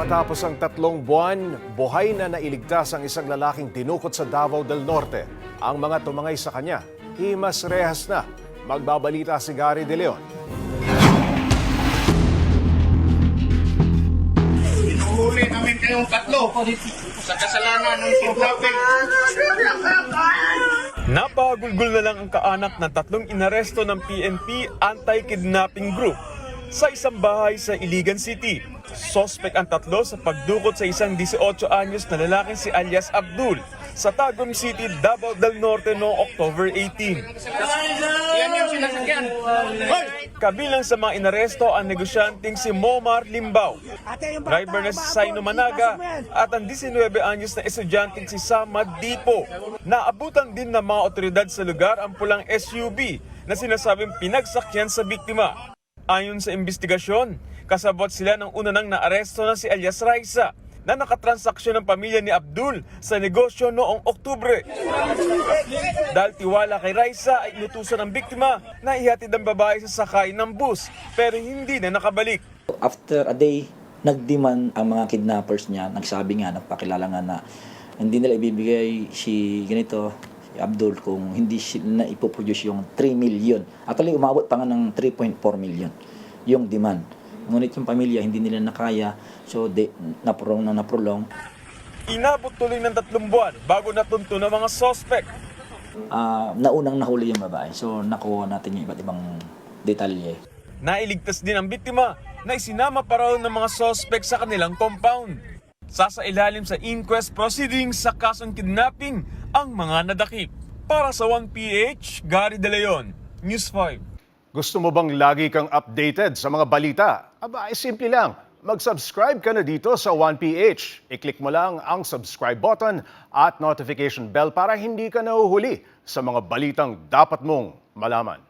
Matapos ang tatlong buwan, buhay na nailigtas ang isang lalaking dinukot sa Davao del Norte. Ang mga tumangay sa kanya, himas rehas na. Magbabalita si Gary De Leon. Inuhuli namin kayong tatlo sa kasalanan ng kidnapping. Napagulgul na lang ang kaanak ng tatlong inaresto ng PNP Anti-Kidnapping Group sa isang bahay sa Iligan City. Sospek ang tatlo sa pagdukot sa isang 18 anyos na lalaki si alias Abdul sa Tagum City, Davao del Norte noong October 18. Yan yung sinasakyan. Kabilang sa mga inaresto ang negosyanteng si Momar Limbaw, driver na si Saino Managa at ang 19 anyos na estudyanteng si Samad Dipo. Naabutan din ng mga otoridad sa lugar ang pulang SUV na sinasabing pinagsakyan sa biktima. Ayon sa investigasyon, kasabot sila ng una nang naaresto na si alias Raisa na nakatransaksyon ng pamilya ni Abdul sa negosyo noong Oktubre. Dahil tiwala kay Raisa ay inutusan ng biktima na ihatid ang babae sa sakay ng bus pero hindi na nakabalik. After a day, nagdemand ang mga kidnappers niya, nagsabi nga, nagpakilala nga na hindi nila ibibigay si ganito, Abdul, kung hindi na ipoproduce yung 3 million. Actually, umabot pa nga ng 3.4 million yung demand. Ngunit yung pamilya, hindi nila nakaya, so de, naprolong na naprolong. Inabot tuloy ng tatlong buwan bago natunto ng mga sospek. Ah, naunang nahuli yung babae, so nakuha natin yung iba't ibang detalye. Nailigtas din ang biktima na isinama pa raw ng mga sospek sa kanilang compound. Sasailalim sa inquest proceedings sa kasong kidnapping ang mga nadakip. Para sa 1PH, Gary De Leon, News 5. Gusto mo bang lagi kang updated sa mga balita? Aba, ay simple lang. Mag-subscribe ka na dito sa 1PH. I-click mo lang ang subscribe button at notification bell para hindi ka nahuhuli sa mga balitang dapat mong malaman.